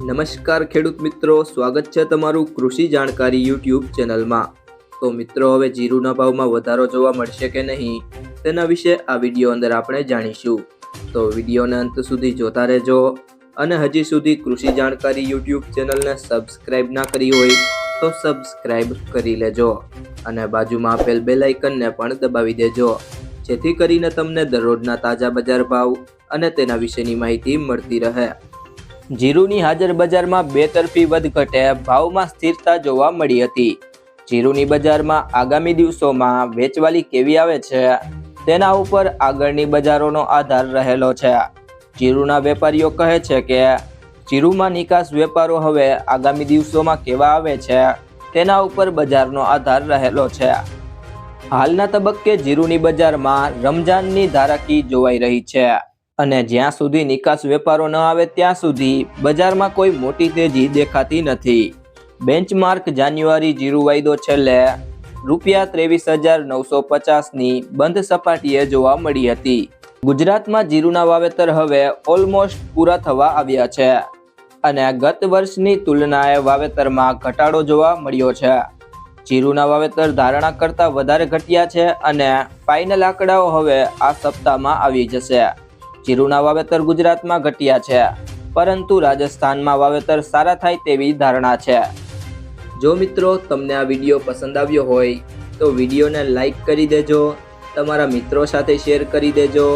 નમસ્કાર ખેડૂત મિત્રો, સ્વાગત છે તમારું કૃષિ જાણકારી યુટ્યુબ ચેનલમાં. તો મિત્રો, હવે જીરુના ભાવમાં વધારો જોવા મળશે કે નહીં, તેના વિશે આ વીડિયો અંદર આપણે જાણીશું. તો વિડીયોને અંત સુધી જોતા રહેજો અને હજી સુધી કૃષિ જાણકારી યુટ્યુબ ચેનલને સબસ્ક્રાઇબ ના કરી હોય તો સબસ્ક્રાઇબ કરી લેજો અને બાજુમાં આપેલ બેલ આઇકનને પણ દબાવી દેજો, જેથી કરીને તમને દરરોજના તાજા બજાર ભાવ અને તેના વિશેની માહિતી મળતી રહે. જીરુની હાજર બજારમાં બે તરફી વધઘટે ભાવમાં સ્થિરતા જોવા મળી હતી. જીરુની બજારમાં આગામી દિવસોમાં વેચવાલી કેવી આવે છે? તેના ઉપર આગળની બજારોનો આધાર રહેલો છે. જીરુના વેપારીઓ કહે છે કે, જીરુમાં નિકાસ વેપારો હવે આગામી દિવસોમાં કેવા આવે છે? તેના ઉપર બજારનો આધાર રહેલો છે. હાલના તબક્કે જીરુની બજારમાં રમજાનની ધારાકી જોવાઈ રહી છે. અને જ્યાં સુધી નિકાસ વેપારો ન આવે ત્યાં સુધી બજારમાં કોઈ મોટી તેજી દેખાતી નથી. બેન્ચમાર્ક જાન્યુઆરી જીરુ વાયદો છેલ્લે રૂપિયા ત્રેવીસ હજાર નવસો પચાસની બંધ સપાટીએ જોવા મળી હતી. ગુજરાતમાં જીરુના વાવેતર હવે ઓલમોસ્ટ પૂરા થવા આવ્યા છે અને ગત વર્ષની તુલનાએ વાવેતરમાં ઘટાડો જોવા મળ્યો છે. જીરુના વાવેતર ધારણા કરતાં વધારે ઘટ્યા છે અને ફાઇનલ આંકડાઓ હવે આ સપ્તાહમાં આવી જશે. જીરુના વાવેતર ગુજરાતમાં ઘટ્યા છે, પરંતુ રાજસ્થાનમાં વાવેતર સારા થાય તેવી ધારણા છે. જો મિત્રો તમને આ વીડિયો પસંદ આવ્યો હોય, તો વિડીયોને લાઈક કરી દેજો, તમારા મિત્રો સાથે શેર કરી દેજો,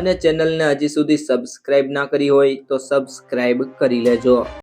અને ચેનલને હજી સુધી સબસ્ક્રાઇબ ના કરી હોય તો સબસ્ક્રાઇબ કરી લેજો.